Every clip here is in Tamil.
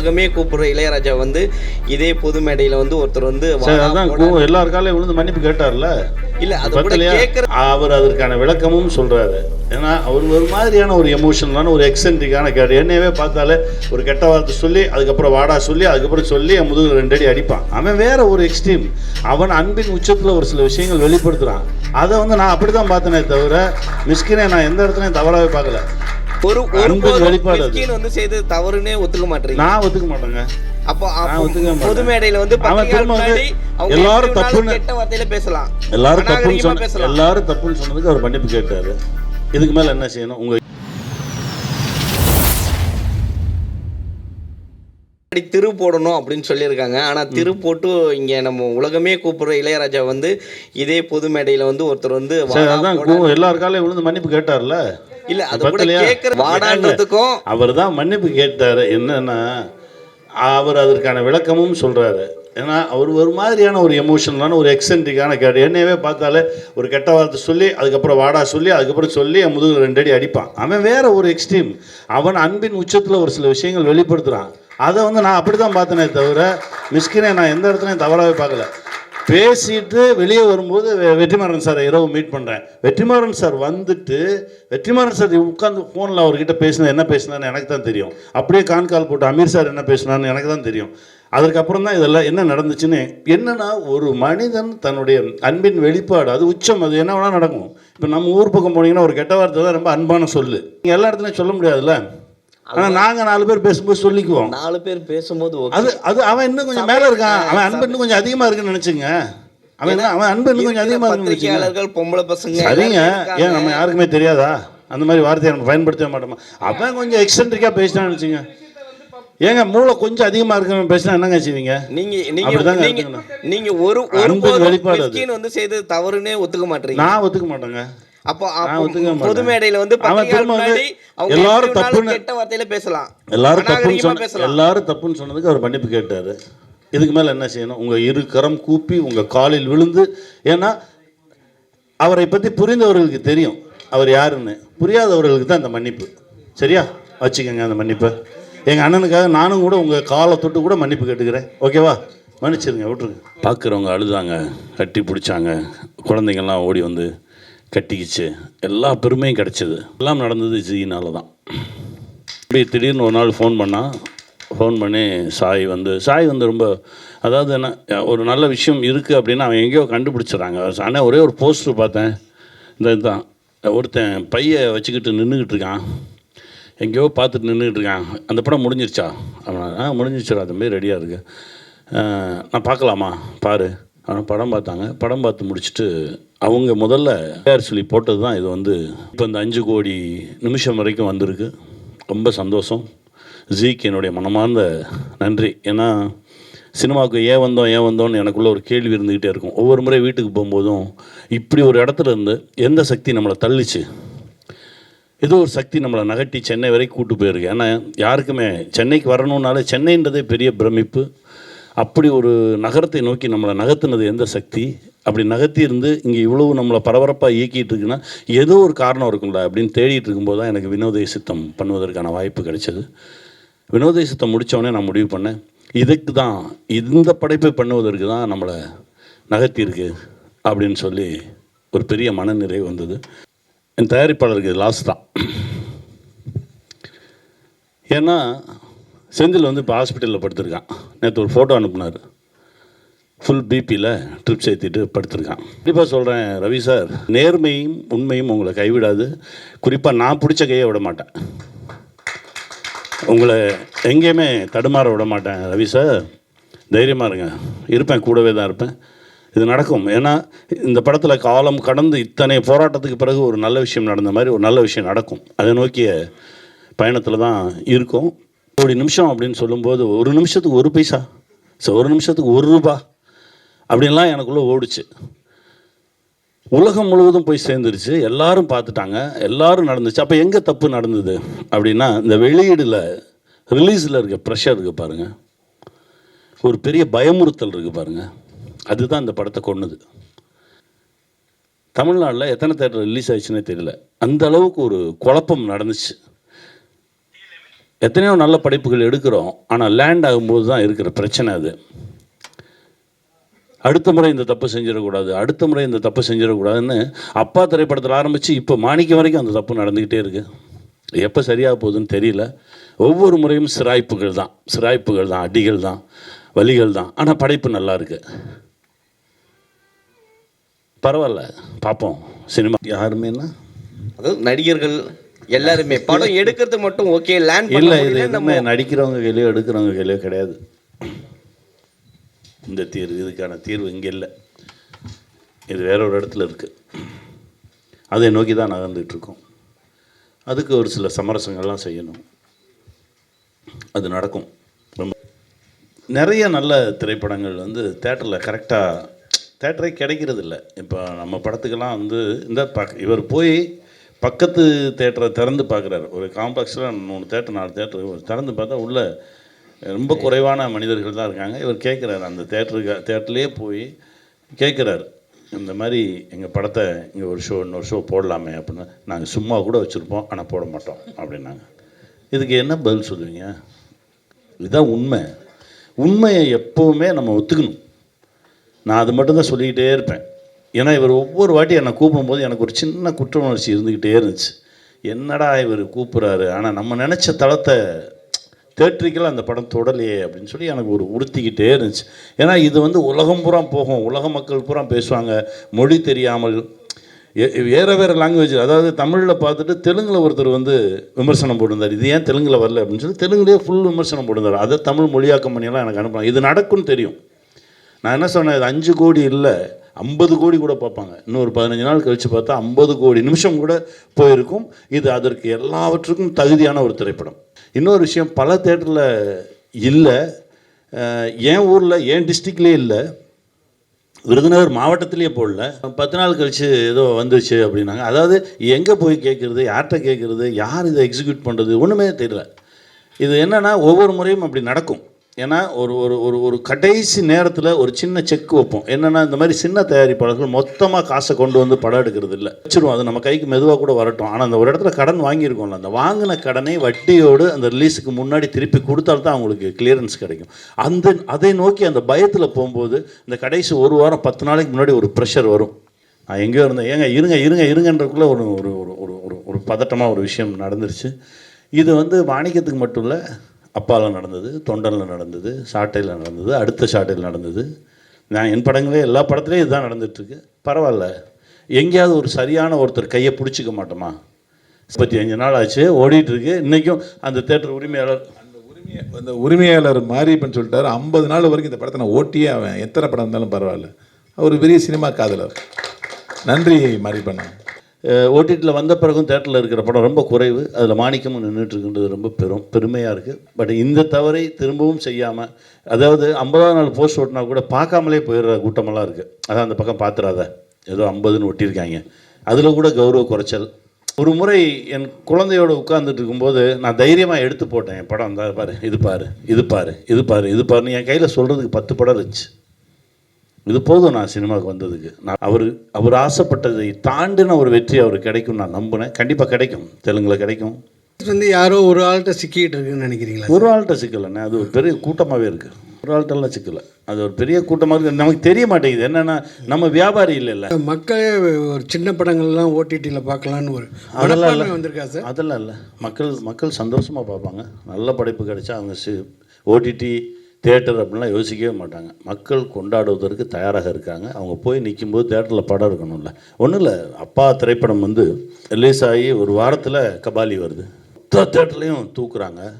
உலகமே கூப்பிடுற இளையராஜா வந்து இதே பொது மேடையில வந்து ஒருத்தர் வந்து எல்லார் காலையும் விழுந்து மன்னிப்பு கேட்டார்ல? இல்ல அது கேட்கற அவர் அதற்கான விளக்கமும் சொல்றாரு. ஏன்னா அவர் ஒரு மாதிரியான ஒரு எமோஷனலான ஒரு எக்ஸென்ட்ரிக்கான கேட்டு என்னையவே பார்த்தாலே ஒரு கெட்ட வார்த்தை சொல்லி அதுக்கப்புறம் வாடா சொல்லி அதுக்கப்புறம் சொல்லி என் முதுகு ரெண்டு அடி அடிப்பான். அவன் வேற ஒரு எக்ஸ்ட்ரீம் அவன் அன்பின் உச்சத்தில் ஒரு சில விஷயங்கள் வெளிப்படுத்துறான். அதை வந்து நான் அப்படி தான் பார்த்தனே தவிர மிஸ்கினை நான் எந்த இடத்துலையும் தவறாகவே பார்க்கல. ஒரு ஒரு வெளிப்பாடு வந்து செய்து தவறுனே ஒத்துக்க மாட்டீங்க நான் ஒத்துக்க மாட்டேங்க. அப்போ. பொது மேடையில வந்து எல்லாரும் தப்புன்னு- கெட்ட வார்த்தையில பேசலாம். எல்லாரும் தப்புன்னு சொன்ன எல்லாரும் தப்புன்னு சொன்னதுக்கு அவர் மன்னிப்பு கேட்டாரு. இதுக்கு மேல என்ன செய்யணும்? உங்க அப்படி திரு போடணும் அப்படின்னு சொல்லியிருக்காங்க. ஆனா திரு போட்டு இங்க நம்ம உலகமே கூப்பிடுற இளையராஜா வந்து இதே பொது மேடையில வந்து ஒருத்தர் வந்து சரி வாடா, அதான் போடா. கூ- எல்லார் காலையும் விழுந்து மன்னிப்பு கேட்டார்ல. இல்ல அது கூட? கேட்கற வாடான்றதுக்கும் அவர் தான் மன்னிப்பு கேட்டாரு. என்னன்னா அவர் அதற்கான விளக்கமும் சொல்றாரு. ஏன்னா அவர் ஒரு மாதிரியான ஒரு எமோஷனலான ஒரு எக்ஸென்ட்ரிக்கான கேட்டு என்னையவே பார்த்தாலே ஒரு கெட்ட வார்த்தை சொல்லி அதுக்கப்புறம் வாடா சொல்லி அதுக்கப்புறம் சொல்லி என் முதுகு ரெண்டு அடி அடிப்பான். அவன் வேற ஒரு எக்ஸ்ட்ரீம் அவன் அன்பின் உச்சத்தில் ஒரு சில விஷயங்கள் வெளிப்படுத்துறான். அதை வந்து நான் அப்படி தான் பார்த்தனே தவிர மிஸ்கினை நான் எந்த இடத்துலையும் தவறாகவே பார்க்கல. பேசிட்டு வெளியே வரும்போது வெற்றிமாறன் சார் இரவு மீட் பண்ணுறேன் வெற்றிமாறன் சார் வந்துட்டு வெற்றிமாறன் சார் உட்காந்து ஃபோனில் அவர்கிட்ட பேசினா என்ன பேசினான்னு எனக்கு தான் தெரியும். அப்படியே கான் கால் போட்டு அமீர் சார் என்ன பேசினான்னு எனக்கு தான் தெரியும். அதற்கப்புறம் தான் இதெல்லாம் என்ன நடந்துச்சுன்னு என்னென்னா ஒரு மனிதன் தன்னுடைய அன்பின் வெளிப்பாடு அது உச்சம் அது என்ன வேணால் நடக்கும். இப்போ நம்ம ஊர் பக்கம் போனீங்கன்னா ஒரு கெட்ட வார்த்தை தான் ரொம்ப அன்பான சொல்லு. நீங்கள் எல்லா இடத்துலையும் சொல்ல முடியாதுல்ல? ஆனால் நாங்கள் நாலு பேர் பேசும்போது சொல்லிக்குவோம். நாலு பேர் பேசும்போது. அது அது அவன் இன்னும் கொஞ்சம் மேல இருக்கான். அவன் அன்பு இன்னும் கொஞ்சம் அதிகமா இருக்குன்னு நினைச்சுங்க. அவன் அவன் அன்பு இன்னும் கொஞ்சம் இருக்கிற அதிகமா இருக்குன்னு பொம்பளை பசங்க சரிங்க. ஏன் நம்ம யாருக்குமே தெரியாதா? அந்த மாதிரி வார்த்தையை நம்ம பயன்படுத்த மாட்டோமா? அவன் கொஞ்சம் எக்ஸென்ட்ரிக்கா பேசினான்னு வச்சுங்க ஏங்க மூளை கொஞ்சம் அதிகமா இருக்கவன் பேசினா என்னங்க செய்வீங்க? நீங்க நீங்க நீங்க. நீங்க ஒரு ஒரு வெளிப்பாடு வந்து செய்து தவறுனே ஒத்துக்க மாட்டீங்க. நான் ஒத்துக்க மாட்டேங்க. அப்போ. பொது மேடையில வந்து எல்லாரும் தப்புன்னு- கெட்ட வார்த்தையில பேசலாம். எல்லாரும் தப்புன்னு சொன்ன எல்லாரும் தப்புன்னு சொன்னதுக்கு அவர் மன்னிப்பு கேட்டாரு. இதுக்கு மேல என்ன செய்யணும்? உங்க இரு கரம் கூப்பி உங்க காலில் விழுந்து ஏன்னா அவரை பத்தி புரிந்தவர்களுக்கு தெரியும். அவர் யாருன்னு. புரியாதவர்களுக்கு தான் அந்த மன்னிப்பு. சரியா? வச்சுக்கோங்க அந்த மன்னிப்பை. எங்க அண்ணனுக்காக நானும் கூட உங்க காலை தொட்டு கூட மன்னிப்பு கேட்டுக்கிறேன். ஓகேவா? மன்னிச்சிருங்க விட்டுருங்க. பார்க்குறவங்க அழுதாங்க கட்டி பிடிச்சாங்க. குழந்தைங்கள்லாம் ஓடி வந்து கட்டிக்கிச்சு. எல்லா பெருமையும் கிடச்சிது. எல்லாம் நடந்தது ஜியினால தான். இப்படி திடீர்னு ஒரு நாள் ஃபோன் பண்ணால் ஃபோன் பண்ணி சாய் வந்து சாய் வந்து ரொம்ப அதாவது என்ன ஒரு நல்ல விஷயம் இருக்குது அப்படின்னா அவன் எங்கேயோ கண்டுபிடிச்சிடறாங்க. ஆனால் ஒரே ஒரு போஸ்டர் பார்த்தேன். இந்த இதுதான். ஒருத்தன் பையை வச்சுக்கிட்டு நின்றுக்கிட்டு இருக்கான். எங்கேயோ பார்த்துட்டு நின்றுக்கிட்டு இருக்கான். அந்த படம் முடிஞ்சிருச்சா? அவன் ஆ முடிஞ்சிருச்சா அதுமாரி ரெடியாக இருக்குது நான் பார்க்கலாமா? பாரு. ஆனால் படம் பார்த்தாங்க. படம் பார்த்து முடிச்சுட்டு அவங்க முதல்ல பேர் சொல்லி போட்டது தான் இது வந்து. இப்போ இந்த அஞ்சு கோடி நிமிஷம் வரைக்கும் வந்திருக்கு. ரொம்ப சந்தோஷம். ஜீக்கு என்னுடைய மனமார்ந்த நன்றி. ஏன்னா சினிமாவுக்கு ஏன் வந்தோம் ஏன் வந்தோம்னு எனக்குள்ளே ஒரு கேள்வி இருந்துக்கிட்டே இருக்கும். ஒவ்வொரு முறை வீட்டுக்கு போகும்போதும் இப்படி ஒரு இடத்துல இருந்து எந்த சக்தி நம்மளை தள்ளிச்சு? ஏதோ ஒரு சக்தி நம்மளை நகட்டி சென்னை வரைக்கும் கூட்டு போயிருக்கு. ஏன்னா யாருக்குமே சென்னைக்கு வரணுன்னாலே சென்னைன்றதே பெரிய பிரமிப்பு. அப்படி ஒரு நகரத்தை நோக்கி நம்மளை நகர்த்தினது எந்த சக்தி? அப்படி நகர்த்தி இருந்து இங்கே இவ்வளவு நம்மளை பரபரப்பாக இயக்கிட்டு இருக்குன்னா ஏதோ ஒரு காரணம் இருக்கும்ல அப்படின்னு தேடிட்டு இருக்கும்போது தான் எனக்கு வினோதய சித்தம் பண்ணுவதற்கான வாய்ப்பு கிடைச்சது. வினோதய சித்தம் முடித்தோடனே நான் முடிவு பண்ணேன். இதுக்கு தான் இந்த படைப்பை பண்ணுவதற்கு தான் நம்மளை நகர்த்தியிருக்கு அப்படின்னு சொல்லி ஒரு பெரிய மனநிறைவு வந்தது. என் தயாரிப்பாளருக்கு லாஸ் தான். ஏன்னா செந்தில் வந்து இப்போ ஹாஸ்பிட்டலில் படுத்திருக்கான். நேற்று ஒரு ஃபோட்டோ அனுப்புனார். ஃபுல் பிபியில் ட்ரிப்ஸ் ஏற்றிட்டு படுத்திருக்கான். கண்டிப்பாக சொல்கிறேன் ரவி சார் நேர்மையும் உண்மையும் உங்களை கைவிடாது. குறிப்பாக நான் பிடிச்ச கையை விட மாட்டேன். உங்களை எங்கேயுமே தடுமாற விட மாட்டேன் ரவி சார் தைரியமாக இருங்க. இருப்பேன் கூடவே தான் இருப்பேன். இது நடக்கும். ஏன்னா இந்த படத்தில் காலம் கடந்து இத்தனை போராட்டத்துக்கு பிறகு ஒரு நல்ல விஷயம் நடந்த மாதிரி ஒரு நல்ல விஷயம் நடக்கும். அதை நோக்கிய பயணத்தில் தான் இருக்கும். கோடி நிமிஷம் அப்படின்னு சொல்லும்போது ஒரு நிமிஷத்துக்கு ஒரு பைசா. ஸோ ஒரு நிமிஷத்துக்கு ஒரு ரூபா. அப்படின்லாம் எனக்குள்ளே ஓடுச்சு. உலகம் முழுவதும் போய் சேர்ந்துருச்சு. எல்லாரும் பார்த்துட்டாங்க. எல்லாரும் நடந்துச்சு. அப்போ எங்கே தப்பு நடந்தது? அப்படின்னா இந்த வெளியீடில் ரிலீஸில் இருக்க ப்ரெஷர் இருக்குது பாருங்கள் ஒரு பெரிய பயமுறுத்தல் இருக்குது பாருங்கள் அதுதான் இந்த படத்தை கொண்டுது தமிழ்நாட்டில் எத்தனை தேட்டர் ரிலீஸ் ஆயிடுச்சுன்னே தெரியல. அந்த அளவுக்கு ஒரு குழப்பம் நடந்துச்சு. எத்தனையோ நல்ல படைப்புகள் எடுக்கிறோம் ஆனால் லேண்ட் ஆகும்போது தான் இருக்கிற பிரச்சனை அது. அடுத்த முறை இந்த தப்பு செஞ்சிடக்கூடாது அடுத்த முறை இந்த தப்பு செஞ்சிடக்கூடாதுன்னு அப்பா திரைப்படத்தில் ஆரம்பித்து இப்போ மாணிக்கம் வரைக்கும் அந்த தப்பு நடந்துக்கிட்டே இருக்குது எப்போ சரியாக போகுதுன்னு தெரியல. ஒவ்வொரு முறையும் சிராய்ப்புகள் தான் சிராய்ப்புகள் தான் அடிகள் தான் வலிகள் தான். ஆனால் படைப்பு நல்லா இருக்கு. பரவாயில்ல பார்ப்போம். சினிமா. யாருமேனா அதாவது நடிகர்கள் எல்லாருமே. படம் எடுக்கிறது மட்டும் ஓகே லேண்ட் இல்லை இது எதுவுமே நடிக்கிறவங்க கையிலையோ எடுக்கிறவங்க கையிலையோ கிடையாது. இந்த தீர்வு இதுக்கான தீர்வு இங்கே இல்லை. இது வேற ஒரு இடத்துல இருக்குது அதை நோக்கி தான் நகர்ந்துட்டு இருக்கோம். அதுக்கு ஒரு சில சமரசங்கள்லாம் செய்யணும். அது நடக்கும். ரொம்ப. நிறைய நல்ல திரைப்படங்கள் வந்து தேட்டரில் கரெக்டாக தேட்டரே கிடைக்கிறது இல்லை இப்போ நம்ம படத்துக்கெல்லாம் வந்து இந்த பக் இவர் போய் பக்கத்து தேட்டரை திறந்து பார்க்குறாரு. ஒரு காம்ப்ளெக்ஸில் மூணு தேட்டர் நாலு தேட்டர் திறந்து பார்த்தா உள்ள ரொம்ப குறைவான மனிதர்கள் தான் இருக்காங்க. இவர் கேட்குறாரு. அந்த தேட்டருக்கு தேட்டர்லேயே போய் கேட்குறாரு. இந்த மாதிரி எங்கள் படத்தை இங்கே ஒரு ஷோ இன்னொரு ஷோ போடலாமே அப்படின்னு. நாங்கள் சும்மா கூட வச்சுருப்போம் ஆனால் போட மாட்டோம் அப்படின்னாங்க. இதுக்கு என்ன பதில் சொல்லுவீங்க? இதுதான் உண்மை. உண்மையை எப்போவுமே நம்ம ஒத்துக்கணும். நான் அது மட்டும்தான் சொல்லிக்கிட்டே இருப்பேன். ஏன்னா இவர் ஒவ்வொரு வாட்டி என்னை கூப்பிடும்போது எனக்கு ஒரு சின்ன குற்ற உணர்ச்சி இருந்துக்கிட்டே இருந்துச்சு. என்னடா இவர் கூப்பிட்றாரு? ஆனால் நம்ம நினச்ச தளத்தை தேட்ரிக்கலாக அந்த படம் தொடலையே அப்படின்னு சொல்லி எனக்கு ஒரு உறுத்திக்கிட்டே இருந்துச்சு. ஏன்னா இது வந்து உலகம் பூரா போகும். உலக மக்கள் பூரா பேசுவாங்க. மொழி தெரியாமல் வேறு வேறு லாங்குவேஜ் அதாவது தமிழில் பார்த்துட்டு தெலுங்கில் ஒருத்தர் வந்து விமர்சனம் போட்டிருந்தார். இது ஏன் தெலுங்கில் வரல அப்படின்னு சொல்லி தெலுங்குலேயே ஃபுல் விமர்சனம் போட்டிருந்தார். அதை தமிழ் மொழியாக்கம் பண்ணியெல்லாம் எனக்கு அனுப்பலாம். இது நடக்கும்னு தெரியும். நான் என்ன சொன்னேன்? இது அஞ்சு கோடி இல்லை. ஐம்பது கோடி கூட பார்ப்பாங்க. இன்னொரு பதினஞ்சு நாள் கழித்து பார்த்தா ஐம்பது கோடி நிமிஷம் கூட போயிருக்கும். இது அதற்கு எல்லாவற்றுக்கும் தகுதியான ஒரு திரைப்படம். இன்னொரு விஷயம் பல தேட்டரில் இல்லை. என் ஊரில் என் டிஸ்ட்ரிக்ட்லேயே இல்லை. விருதுநகர் மாவட்டத்திலேயே போடல. பத்து நாள் கழிச்சு ஏதோ வந்துச்சு அப்படின்னாங்க. அதாவது எங்கே போய் கேட்குறது யார்கிட்ட கேட்குறது யார் இதை எக்ஸிக்யூட் பண்ணுறது ஒன்றுமே தெரியல. இது என்னென்னா ஒவ்வொரு முறையும் அப்படி நடக்கும். ஏன்னா ஒரு ஒரு ஒரு ஒரு கடைசி நேரத்தில் ஒரு சின்ன செக் வைப்போம். என்னென்னா இந்த மாதிரி சின்ன தயாரிப்பாளர்கள் மொத்தமாக காசை கொண்டு வந்து படம் எடுக்கிறது இல்லை. வச்சிருவோம். அது நம்ம கைக்கு மெதுவாக கூட வரட்டும். ஆனால் அந்த ஒரு இடத்துல கடன் வாங்கியிருக்கோம்ல அந்த வாங்கின கடனை வட்டியோடு அந்த ரிலீஸுக்கு முன்னாடி திருப்பி கொடுத்தால்தான் அவங்களுக்கு கிளியரன்ஸ் கிடைக்கும். அந்த அதை நோக்கி அந்த பயத்தில் போகும்போது இந்த கடைசி ஒரு வாரம் பத்து நாளைக்கு முன்னாடி ஒரு ப்ரெஷர் வரும். நான் எங்கேயோ இருந்தேன். ஏங்க இருங்க இருங்க இருங்கன்றக்குள்ளே ஒரு ஒரு ஒரு ஒரு ஒரு ஒரு பதட்டமாக ஒரு விஷயம் நடந்துருச்சு. இது வந்து வாணிக்கத்துக்கு மட்டும் இல்லை அப்பாவில் நடந்தது தொண்டனில் நடந்தது சாட்டையில் நடந்தது அடுத்த சாட்டையில் நடந்தது. நான் என் படங்களே எல்லா படத்துலேயும் இதுதான் நடந்துகிட்ருக்கு பரவாயில்ல. எங்கேயாவது ஒரு சரியான ஒருத்தர் கையை பிடிச்சிக்க மாட்டோமா? முப்பத்தி அஞ்சு நாள் ஆச்சு ஓடிட்டுருக்கு. இன்றைக்கும் அந்த தேட்டர் உரிமையாளர் அந்த உரிமையை அந்த உரிமையாளர் மாரியப்பன் சொல்லிட்டார். ஐம்பது நாள் வரைக்கும் இந்த படத்தை நான் ஓட்டியே அவன் எத்தனை படம் இருந்தாலும் பரவாயில்ல. அவர் பெரிய சினிமா காதலர். நன்றி மாரியப்பன். ஓடிடியில் வந்த பிறகும் தேட்டரில் இருக்கிற படம் ரொம்ப குறைவு. அதில் மாணிக்கமும் நின்றுட்டுருக்குன்றது ரொம்ப பெரும் பெருமையாக இருக்குது பட் இந்த தவறை திரும்பவும் செய்யாமல் அதாவது ஐம்பதாம் நாள் போஸ்ட் ஓட்டினா கூட பார்க்காமலே போயிடுற கூட்டமெல்லாம் இருக்குது அதான் அந்த பக்கம் பார்த்துறாத ஏதோ ஐம்பதுன்னு ஒட்டியிருக்காங்க. அதில் கூட கௌரவ குறைச்சல். ஒரு முறை என் குழந்தையோட உட்காந்துட்டு இருக்கும்போது நான் தைரியமாக எடுத்து போட்டேன். என் படம் இந்த பாரு இது பாரு இது பாரு இது பாரு இது பாருன்னு என் கையில் சொல்கிறதுக்கு பத்து படம் இருந்துச்சு. இது போதும் நான் சினிமாவுக்கு வந்ததுக்கு. நான் அவர் அவர் ஆசைப்பட்டதை தாண்டின ஒரு வெற்றி அவருக்கு கிடைக்கும் நான் நம்பினேன். கண்டிப்பாக கிடைக்கும். தெலுங்குல கிடைக்கும். வந்து யாரோ ஒரு ஆள்கிட்ட சிக்கிட்டு இருக்குன்னு நினைக்கிறீங்களா ஒரு ஆள்கிட்ட சிக்கலைண்ணே. அது ஒரு பெரிய கூட்டமாகவே இருக்குது ஒரு ஆள்கிட்டலாம் சிக்கலை. அது ஒரு பெரிய கூட்டமாக இருக்குது நமக்கு தெரிய மாட்டேங்குது. என்னென்னா நம்ம வியாபாரி இல்லைல்ல. மக்களே ஒரு சின்ன படங்கள்லாம் ஓடிடியில் பார்க்கலான்னு ஒரு அதெல்லாம் இல்லை. வந்திருக்கா சார்? அதெல்லாம் இல்லை. மக்கள் மக்கள் சந்தோஷமாக பார்ப்பாங்க. நல்ல படைப்பு கிடைச்சா அவங்க ஓடிடி தேட்டர் அப்படின்லாம் யோசிக்கவே மாட்டாங்க. மக்கள் கொண்டாடுவதற்கு தயாராக இருக்காங்க. அவங்க போய் நிற்கும்போது தேட்டரில் படம் இருக்கணும்ல. ஒன்றும் இல்லை அப்பா திரைப்படம் வந்து ரிலீஸ் ஆகி ஒரு வாரத்தில் கபாலி வருது. தேட்டர்லேயும் தூக்குறாங்க.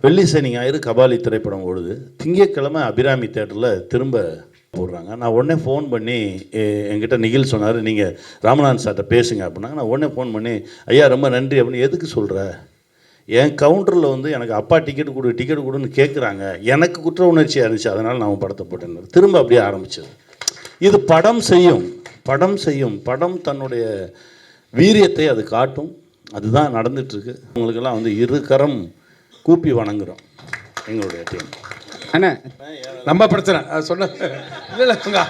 வெள்ளி சனி ஞாயிறு கபாலி திரைப்படம் ஓடுது. திங்கட்கிழமை அபிராமி தேட்டரில் திரும்ப போடுறாங்க. நான் உடனே ஃபோன் பண்ணி எ- என்கிட்ட நிகில் சொன்னார் நீங்கள் ராமநாதன் சார்கிட்ட பேசுங்க அப்படின்னாங்க. நான் உடனே ஃபோன் பண்ணி ஐயா ரொம்ப நன்றி அப்படின்னு எதுக்கு சொல்கிற என் கவுண்டரில் வந்து எனக்கு அப்பா டிக்கெட் கொடு டிக்கெட் கொடுன்னு கேட்குறாங்க எனக்கு குற்ற உணர்ச்சியாக இருந்துச்சு அதனால் நான் படத்தை போட்டேன் திரும்ப அப்படியே ஆரம்பிச்சது. இது படம் செய்யும் படம் செய்யும் படம் தன்னுடைய வீரியத்தை அது காட்டும். அதுதான் நடந்துட்டுருக்கு. உங்களுக்கெல்லாம் வந்து இரு கரம் கூப்பி வணங்குறோம். எங்களுடைய டீம் அண்ணா நம்ம பிரச்சனை. சொன்ன இல்லை இல்லை உங்க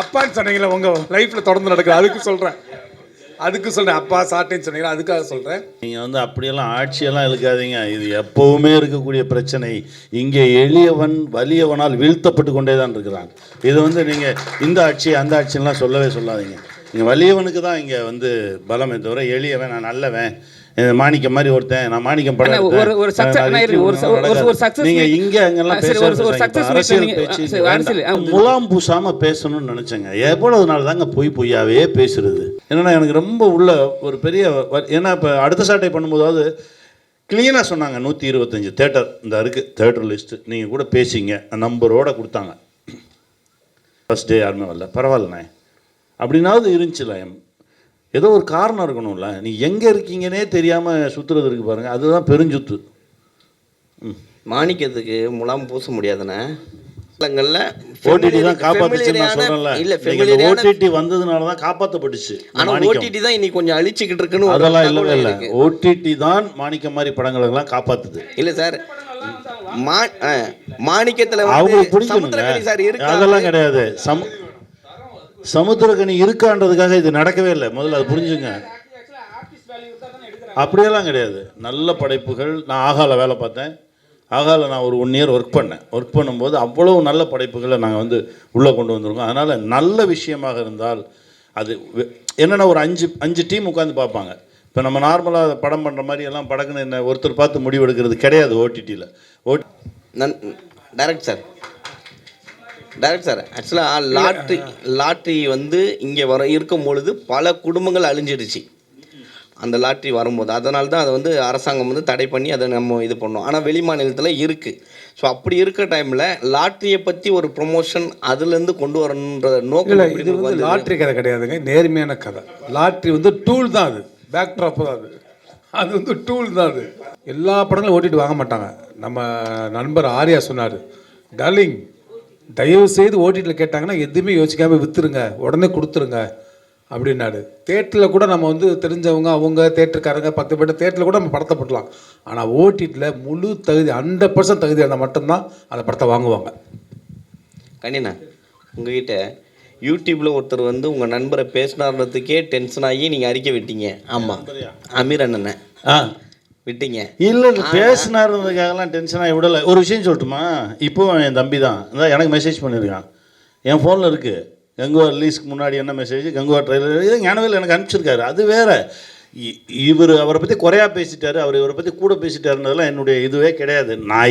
அப்பான்னு சொன்னீங்களே உங்க லைஃப்ல தொடர்ந்து நடக்குது அதுக்கு சொல்றேன். அதுக்கு சொல்கிறேன் அப்பா சாட்டேன்னு சொன்னீங்க அதுக்காக சொல்கிறேன் நீங்கள் வந்து அப்படியெல்லாம் ஆட்சியெல்லாம் இழுக்காதீங்க இது எப்போவுமே இருக்கக்கூடிய பிரச்சனை. இங்கே எளியவன் வலியவனால் வீழ்த்தப்பட்டு கொண்டே தான் இருக்கிறான். இது வந்து நீங்கள் இந்த ஆட்சி அந்த ஆட்சியெல்லாம் சொல்லவே சொல்லாதீங்க. நீங்கள் வலியவனுக்கு தான் இங்கே வந்து பலமே. தவிர எளியவன் நான் நல்லவன். மாணிக்கம் மாதிரி ஒருத்தன் நான் மாணிக்கம் படம் ஒரு- ஒரு. ஒரு success நீங்க இங்க அங்கெல்லாம் பேச ஒரு- அரசியல் முலாம் பூசாம பேசணும்னு நினைச்சேங்க. எவ்வளவு நாள் தாங்க பொய் பொய்யாவே பேசுறது. என்னன்னா எனக்கு ரொம்ப உள்ள ஒரு பெரிய ஏன்னா இப்போ அடுத்த சாட்டை பண்ணும்போதாவது க்ளீனாக சொன்னாங்க. நூற்றி இருபத்தஞ்சி தேட்டர் இந்த இருக்குது தேட்டர் லிஸ்ட்டு நீங்கள் கூட பேசிங்க. நம்பரோட கொடுத்தாங்க. ஃபஸ்ட் டே யாருமே வரல. பரவாயில்லண்ணே. அப்படின்னாவது இருந்துச்சுல ஏதோ ஒரு காரணம் இருக்கணும்ல. நீ எங்கே இருக்கீங்கன்னே தெரியாமல் சுற்றுறது இருக்கு பாருங்கள் அதுதான் பெருஞ்சுத்து. மாணிக்கத்துக்கு முலாம் பூச முடியாதுண்ணே. ஓடிடி தான் காப்பாத்துச்சுன்னு நான் சொல்கிறேன்ல இல்ல ஓடிடி வந்ததுனால தான் காப்பாற்றப்பட்டுச்சு ஆனா மாணிக்கம். ஓடிடி தான் இன்னைக்கு கொஞ்சம் அழிச்சுக்கிட்டு இருக்குன்னு அதெல்லாம் இல்லவே இல்லை. ஓடிடி தான் மாணிக்கம் மாதிரி படங்களெல்லாம் காப்பாத்துது. இல்ல சார். மாணிக்கத்துல அவங்களுக்கு பிடிக்கணுங்க அதெல்லாம் கிடையாது. சமு சமுத்திரக்கனி இருக்கான்றதுக்காக இது நடக்கவே இல்லை. முதல்ல அது புரிஞ்சுங்க. அப்படியெல்லாம் கிடையாது. நல்ல படைப்புகள். நான் ஆகால வேலை பார்த்தேன். ஆகால நான் ஒரு ஒன் இயர் ஒர்க் பண்ணேன். ஒர்க் பண்ணும்போது அவ்வளோ நல்ல படைப்புகளை நாங்கள் வந்து உள்ளே கொண்டு வந்திருக்கோம். அதனால் நல்ல விஷயமாக இருந்தால் அது என்னென்னா ஒரு அஞ்சு அஞ்சு டீம் உட்காந்து பார்ப்பாங்க. இப்போ நம்ம நார்மலாக படம் பண்ணுற மாதிரி எல்லாம் படக்குன்னு என்ன ஒருத்தர் பார்த்து முடிவெடுக்கிறது கிடையாது ஓடிடியில் ஓடி நன் டேரக்ட் சார் டைரக்ட் சார் ஆக்சுவலாக லாட்ரி லாட்ரி வந்து இங்கே வர இருக்கும் பொழுது பல குடும்பங்கள் அழிஞ்சிடுச்சு. அந்த லாட்ரி வரும்போது. அதனால தான் அதை வந்து அரசாங்கம் வந்து தடை பண்ணி அதை நம்ம இது பண்ணோம். ஆனால் வெளி மாநிலத்தில் இருக்குது ஸோ அப்படி இருக்க டைமில் லாட்ரியை பற்றி ஒரு ப்ரொமோஷன் அதுலேருந்து கொண்டு வரணுன்ற நோக்கம் இது வந்து? லாட்ரி கதை கிடையாதுங்க. நேர்மையான கதை. லாட்ரி வந்து டூல் தான் அது. பேக் ட்ராப் தான் அது. அது வந்து டூல் தான் அது. எல்லா படங்களும் ஓட்டிட்டு வாங்க மாட்டாங்க. நம்ம நண்பர் ஆர்யா சொன்னார் டார்லிங் தயவு செய்து ஓட்டிட்டில் கேட்டாங்கன்னா எதுவுமே யோசிக்காம விற்றுருங்க உடனே கொடுத்துருங்க. அப்படின்னாரு. தேட்டரில் கூட நம்ம வந்து தெரிஞ்சவங்க அவங்க தேட்டருக்காரங்க பத்து பேர் தேட்டரில் கூட நம்ம படத்தை போடலாம் ஆனால் ஓடிடியில் முழு தகுதி ஹண்ட்ரட் பர்சன்ட் தகுதி இருந்தால் மட்டும்தான் அந்த படத்தை வாங்குவாங்க. கண்ணினா உங்ககிட்ட யூடியூப்பில் ஒருத்தர் வந்து உங்கள் நண்பரை பேசினார்ன்றதுக்கே டென்ஷன் ஆகி நீங்கள் அறிக்கை விட்டீங்க. ஆமாம் அமீர் அண்ணனை. ஆ. விட்டீங்க. இல்லை இல்லை பேசினாருன்றதுக்காகலாம் டென்ஷனாக விடலை. ஒரு விஷயம் சொல்லட்டுமா? இப்போ என் தம்பி தான். அதான் எனக்கு மெசேஜ் பண்ணியிருக்கான் என் ஃபோனில் இருக்குது கங்குவா ரிலீஸ்க்கு முன்னாடி என்ன மெசேஜ் கங்குவா ட்ரெயிலர் இது ஞானவேல் எனக்கு அனுப்பிச்சிருக்காரு. அது வேற. இவர் அவரை பற்றி குறையா பேசிட்டாரு. அவர் இவரை பற்றி கூட பேசிட்டாருன்றதெல்லாம் என்னுடைய இதுவே கிடையாது. நான்